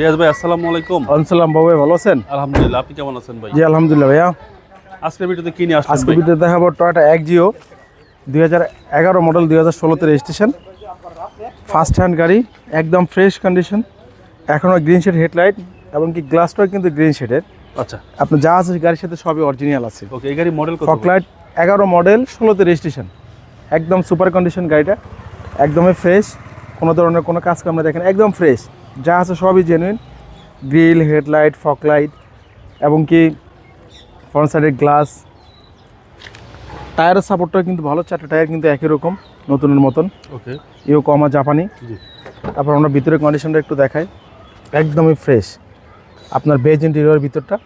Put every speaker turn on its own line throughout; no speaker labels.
রিয়াজ ভাই আসসালামু আলাইকুম।
আসসালাম বাবু ভাই ভালো আছেন?
আলহামদুলিল্লাহ আপনি কেমন আছেন ভাই?
জি আলহামদুলিল্লাহ ভাইয়া।
আজকের ভিডিওতে কি নিয়ে আসছেন
আজকে
ভাই?
ভিডিও দেখাবো টয়টা এক জিও দুই হাজার এগারো মডেল দুই হাজার ষোলোতে রেজিস্ট্রেশন ফার্স্ট হ্যান্ড গাড়ি একদম ফ্রেশ কন্ডিশন এখনও গ্রিন শেড হেডলাইট এবং কি গ্লাসটাও কিন্তু গ্রিন শেডের
আচ্ছা।
আপনার যা আছে গাড়ির সাথে সবই অরিজিনাল আছে।
ওকে এই গাড়ি মডেল কত
ফকলাইট এগারো মডেল ষোলোতে রেজিস্ট্রেশন একদম সুপার কন্ডিশন গাড়িটা। একদমই ফ্রেশ কোনো ধরনের কোনো কাজ কামনা দেখেন একদম ফ্রেশ যা আছে সবই জেনুইন গ্রিল হেডলাইট ফকলাইট এবং কি ফ্রন্ট সাইডের গ্লাস টায়ারের সাপোর্টটাও কিন্তু ভালো চারটে টায়ার কিন্তু একই রকম নতুনের মতন।
ওকে
ইও কমা জাপানি। তারপর আমরা ভিতরের কন্ডিশনটা একটু দেখাই। একদমই ফ্রেশ আপনার বেজ ইন্টেরিয়র ভিতরটা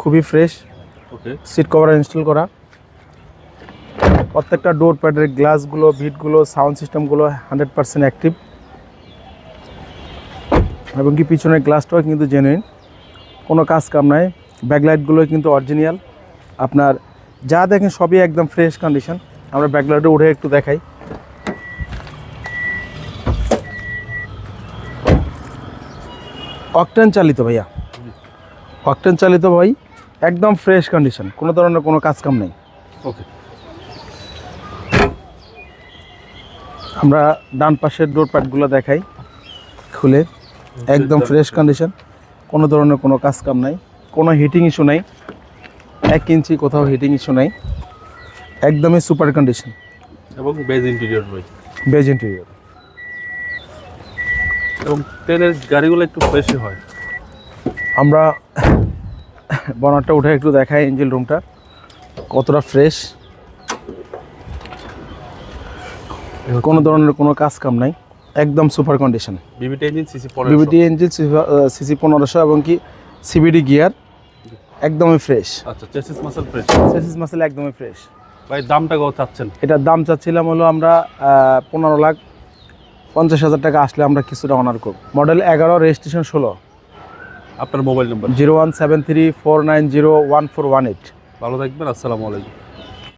খুবই fresh
okay
seat cover install করা। প্রত্যেকটা ডোর প্যাডের গ্লাসগুলো ভিটগুলো সাউন্ড সিস্টেমগুলো হান্ড্রেড পার্সেন্ট অ্যাক্টিভ এবং কি পিছনের গ্লাসটাও কিন্তু জেনুইন কোনো কাজ কাম নাই। ব্যাকলাইটগুলো কিন্তু অরিজিনাল আপনার যা দেখেন সবই একদম ফ্রেশ কন্ডিশন আমরা ব্যাকলাইটে উঠে একটু দেখাই। অকটেন চালিত ভাইয়া। অকটেন চালিত ভাই একদম ফ্রেশ কন্ডিশন কোনো ধরনের কোনো কাজ কাম নেই।
ওকে
আমরা ডান পাশের ডোর প্যাডগুলো দেখাই। খুলে। একদম ফ্রেশ কন্ডিশন কোনো ধরনের কোনো কাজ কাম নাই কোনো হিটিং ইস্যু নাই এক ইঞ্চি কোথাও হিটিং ইস্যু নাই একদমই সুপার কন্ডিশন
এবং বেজ ইন্টেরিয়র ভাই
বেজ ইন্টেরিয়র
এবং তেলের গাড়িগুলো একটু ফ্রেশই হয়।
আমরা বনারটা উঠে একটু দেখাই ইঞ্জিন রুমটা কতটা ফ্রেশ কোনো ধরনের কোনো কাজ কাম নাই। একদম super condition.
BBT engine CC পরে
বিবিটি ইঞ্জিন সিসি পনেরোশো। এবং কি সিবিডি গিয়ার একদমই ফ্রেশ
আচ্ছা chassis muscle fresh
chassis muscle একদমই ফ্রেশ
ভাই দামটা কত চাচ্ছেন?
এটার দাম চাচ্ছিলাম হলো আমরা পনেরো লাখ পঞ্চাশ হাজার টাকা আসলে আমরা কিছুটা অনার করব। মডেল এগারো রেজিস্ট্রেশন ষোলো।
আপনার মোবাইল নম্বর
zero one seven three four nine zero one four one eight.
ভালো থাকবেন আসসালামু আলাইকুম।